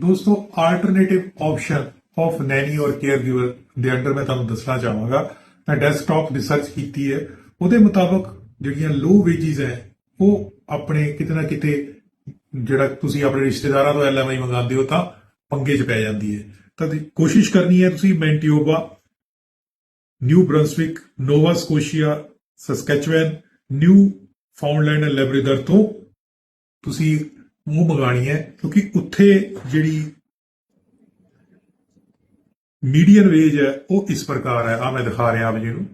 ਦੋਸਤੋ alternative option of Naini ਔਰ ਕੇਅਰਗਿਵਰ ਦੇ ਅੰਡਰ ਮੈਂ ਤੁਹਾਨੂੰ ਦੱਸਣਾ ਚਾਹਾਂਗਾ। ਮੈਂ ਡੈਸਕਟਾਪ ਰਿਸਰਚ ਕੀਤੀ ਹੈ। ਉਹਦੇ ਮੁਤਾਬਕ ਜਿਹੜੀਆਂ ਲੋ ਵੇਜਿਸ ਹੈ, ਉਹ ਆਪਣੇ ਕਿਤੇ ਨਾ ਕਿਤੇ ਜਿਹੜਾ ਤੁਸੀਂ ਆਪਣੇ ਰਿਸ਼ਤੇਦਾਰਾਂ ਤੋਂ ਐਲਐਮਆਈ ਮੰਗਾਉਂਦੇ ਹੋ ਤਾਂ ਪੰਗੇ 'ਚ ਪੈ ਜਾਂਦੀ ਹੈ। ਤਾਂ ਕੋਸ਼ਿਸ਼ ਕਰਨੀ ਹੈ ਤੁਸੀਂ Manitoba New Brunswick Nova Scotia Saskatchewan New Foundland and Labrador ਤੋਂ ਤੁਸੀਂ ਉਹ ਮੰਗਾਣੀ ਹੈ, ਕਿਉਂਕਿ ਉੱਥੇ ਜਿਹੜੀ ਮੀਡੀਅਨ ਵੇਜ ਹੈ, ਉਹ ਇਸ ਪ੍ਰਕਾਰ ਹੈ। ਆ ਮੈਂ ਦਿਖਾ ਰਿਹਾ ਆਪ ਜੀ ਨੂੰ।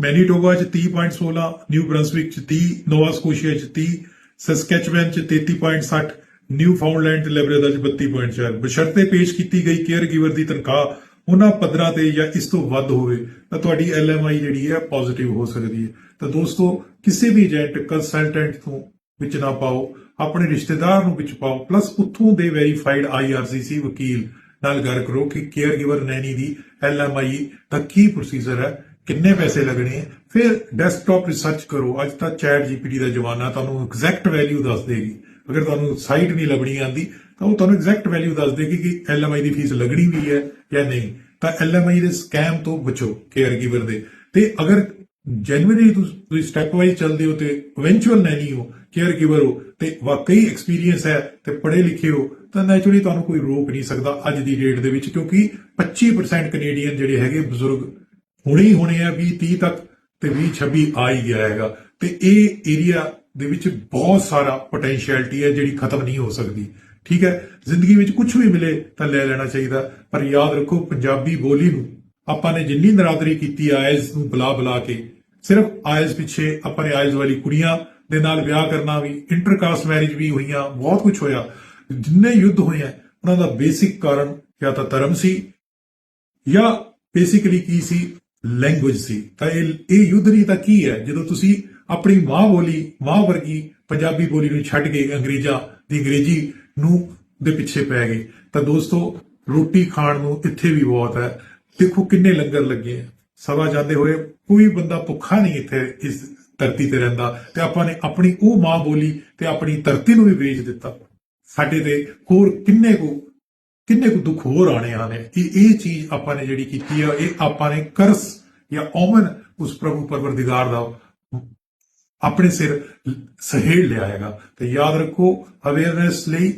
ਮੈਨੀਟੋਬਾ ਚ 30.16 ਨਿਊ ਬ੍ਰੰਸਵਿਕ ਚ 30 ਨੋਵਾ ਸਕੋਸ਼ੀਆ ਚ 30 ਸਸਕੈਚੁਅਨ ਚ 33.60 ਨਿਊ ਫਾਊਂਡਲੈਂਡ ਤੇ ਲੈਬਰੇਦਰ ਚ 32.4 ਬਸ਼ਰਤੇ ਪੇਸ਼ ਕੀਤੀ ਗਈ ਕੇਅਰ ਗਿਵਰ ਦੀ ਤਨਖਾਹ ਉਹਨਾਂ ਪੱਧਰਾਂ ਤੇ ਜਾਂ ਇਸ ਤੋਂ ਵੱਧ ਹੋਵੇ, ਤਾਂ ਤੁਹਾਡੀ ਐਲਐਮਆਈ ਜਿਹੜੀ ਹੈ ਪੋਜ਼ਿਟਿਵ ਹੋ ਸਕਦੀ ਹੈ। ਤਾਂ ਦੋਸਤੋ, ਕਿਸੇ ਵੀ ਏਜੰਟ ਕੰਸਲਟੈਂਟ ਤੋਂ ਵਿੱਚ ਨਾ ਪਾਓ, ਆਪਣੇ ਰਿਸ਼ਤੇਦਾਰ ਨੂੰ ਵਿੱਚ ਪਾਓ ਪਲੱਸ ਉੱਥੋਂ ਦੇ ਵੈਰੀਫਾਈਡ ਆਈਆਰਸੀਸੀ ਵਕੀਲ ਨਾਲ ਗੱਲ ਕਰੋ ਕਿ ਕੇਅਰ ਗਿਵਰ ਨੈਣੀ ਦੀ ਐਲਐਮਆਈ ਦਾ ਕੀ ਪ੍ਰੋਸੀਜਰ ਹੈ, ਕਿੰਨੇ ਪੈਸੇ ਲੱਗਣੇ ਹੈ। ਫਿਰ ਡੈਸਕਟਾਪ ਰਿਸਰਚ ਕਰੋ, ਅੱਜ ਤਾਂ ਚੈਟ ਜੀਪੀਟੀ ਦਾ ਜ਼ਮਾਨਾ ਤੁਹਾਨੂੰ ਐਗਜ਼ੈਕਟ ਵੈਲਿਊ ਦੱਸ ਦੇਗੀ। ਅਗਰ ਤੁਹਾਨੂੰ ਸਾਈਟ ਨਹੀਂ ਲੱਭਣੀ ਆਂਦੀ, ਤਾਂ ਉਹ ਤੁਹਾਨੂੰ ਐਗਜ਼ੈਕਟ ਵੈਲਿਊ ਦੱਸ ਦੇਗੀ ਕਿ ਐਲਐਮਆਈ ਦੀ ਫੀਸ ਲੱਗਣੀ ਵੀ ਹੈ ਜਾਂ ਨਹੀਂ। ਤਾਂ ਐਲਐਮਆਈ ਦੇ ਸਕੈਮ ਤੋਂ ਬਚੋ ਕੇਅਰ ਗਿਵਰ ਦੇ। ਤੇ ਅਗਰ ਜੈਨੂਇਨਲੀ ਤੁਸੀਂ ਸਟੈਪ ਵਾਈਜ਼ ਚੱਲਦੇ ਹੋ ਤੇ ਇਵੈਂਚੁਅਲ ਨੈਨੀ ਹੋ ਕੇਅਰ ਗਿਵਰ ਹੋ, ਤੇ ਵਾਕਈ ਐਕਸਪੀਰੀਅੰਸ ਹੈ ਤੇ ਪੜ੍ਹੇ ਲਿਖੇ ਹੋ, ਤਾਂ ਨੈਚੁਰਲੀ ਤੁਹਾਨੂੰ ਕੋਈ ਰੋਕ ਨਹੀਂ ਸਕਦਾ ਅੱਜ ਦੀ ਡੇਟ ਦੇ ਵਿੱਚ, ਕਿਉਂਕਿ 25% ਕੈਨੇਡੀਅਨ ਜਿਹੜੇ ਹੈਗੇ ਬਜ਼ੁਰਗ ਹੁਣੇ ਹੀ ਹੋਣੇ ਆ 20 30 ਤੱਕ ਤੇ 20 26 ਆ ਹੀ ਗਿਆ ਹੈਗਾ। ਤੇ ਇਹ ਏਰੀਆ ਦੇ ਵਿੱਚ ਬਹੁਤ ਸਾਰਾ ਪੋਟੈਂਸ਼ੀਅਲਿਟੀ ਹੈ ਜਿਹੜੀ ਖਤਮ ਨਹੀਂ ਹੋ ਸਕਦੀ। ਠੀਕ ਹੈ? ਜ਼ਿੰਦਗੀ ਵਿੱਚ ਕੁਝ ਵੀ ਮਿਲੇ ਤਾਂ ਲੈ ਲੈਣਾ ਚਾਹੀਦਾ। ਪਰ ਯਾਦ ਰੱਖੋ, ਪੰਜਾਬੀ ਬੋਲੀ ਨੂੰ ਆਪਾਂ ਨੇ ਜਿੰਨੀ ਨਰਾਦਰੀ ਕੀਤੀ ਆਇਲਸ ਨੂੰ ਬੁਲਾ ਬੁਲਾ ਕੇ ਸਿਰਫ ਆਇਲਸ ਪਿੱਛੇ ਆਪਾਂ ਨੇ ਆਇਲਸ ਵਾਲੀ ਕੁੜੀਆਂ ਦੇ ਨਾਲ ਵਿਆਹ ਕਰਨਾ ਵੀ ਇੰਟਰਕਾਸਟ ਮੈਰਿਜ ਵੀ ਹੋਈਆਂ, ਬਹੁਤ ਕੁਝ ਹੋਇਆ। ਜਿੰਨੇ ਯੁੱਧ ਹੋਏ ਆ, ਉਹਨਾਂ ਦਾ ਬੇਸਿਕ ਕਾਰਨ ਜਾਂ ਤਾਂ ਧਰਮ ਸੀ ਜਾਂ ਬੇਸਿਕਲੀ ਕੀ ਸੀ? ਲੈਂਗੁਏਜ ਸੀ। ਤਾਂ ਇਹ ਇਹ ਯੁੱਧ ਨਹੀਂ ਤਾਂ ਕੀ ਹੈ? ਜਦੋਂ ਤੁਸੀਂ ਆਪਣੀ ਮਾਂ ਬੋਲੀ, ਮਾਂ ਵਰਗੀ ਪੰਜਾਬੀ ਬੋਲੀ ਨੂੰ ਛੱਡ ਕੇ ਅੰਗਰੇਜ਼ਾਂ ਦੀ ਅੰਗਰੇਜ਼ੀ ਨੂੰ ਦੇ ਪਿੱਛੇ ਪੈ ਗਏ। ਤਾਂ ਦੋਸਤੋ, ਰੋਟੀ ਖਾਣ ਨੂੰ ਇੱਥੇ ਵੀ ਬਹੁਤ ਹੈ। ਦੇਖੋ ਕਿੰਨੇ ਲੰਗਰ ਲੱਗੇ ਆ। ਸਭਾ ਜਾਂਦੇ ਹੋਏ ਕੋਈ ਬੰਦਾ ਭੁੱਖਾ ਨਹੀਂ ਇੱਥੇ ਇਸ ਧਰਤੀ ਤੇ ਰਹਿੰਦਾ ਤੇ ਆਪਾਂ ਨੇ ਆਪਣੀ ਉਹ ਮਾਂ ਬੋਲੀ ਤੇ ਆਪਣੀ ਧਰਤੀ ਨੂੰ ਵੀ ਵੇਚ ਦਿੱਤਾ। ਸਾਡੇ ਤੇ ਹੋਰ ਕਿੰਨੇ ਕੋ, ਕਿੰਨੇ ਕੁ ਦੁੱਖ ਹੋਰ ਆਣੇ ਆਣੇ ਇਹ ਇਹ ਚੀਜ਼ ਆਪਾਂ ਨੇ ਜਿਹੜੀ ਕੀਤੀ ਆ, ਇਹ ਆਪਾਂ ਨੇ ਕਰਸ ਜਾਂ ਓਮਨ ਉਸ ਪ੍ਰਭੂ ਪਰਵਰਦੀਗਾਰ ਦਾ ਆਪਣੇ ਸਿਰ ਸਹੇੜ ਲਿਆ ਹੈਗਾ। ਤੇ ਯਾਦ ਰੱਖੋ ਅਵੇਅਰਨੈਸ ਲਈ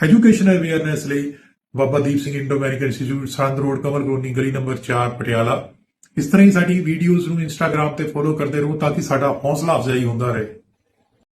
ਐਜੂਕੇਸ਼ਨ ਅਵੇਅਰਨੈਸ ਲਈ Baba Deep Singh Indo American Institute ਸੰਦ ਰੋਡ, ਕਮਲ ਕਲੋਨੀ, ਗਲੀ ਨੰਬਰ 4 ਪਟਿਆਲਾ। ਇਸ ਤਰ੍ਹਾਂ ਹੀ ਸਾਡੀ ਵੀਡੀਓਜ਼ ਨੂੰ ਇੰਸਟਾਗ੍ਰam ਤੇ ਫੋਲੋ ਕਰਦੇ ਰਹੋ ਤਾਂ ਕਿ ਸਾਡਾ ਹੌਸਲਾ ਅਫਜ਼ਾਈ ਹੁੰਦਾ ਰਹੇ।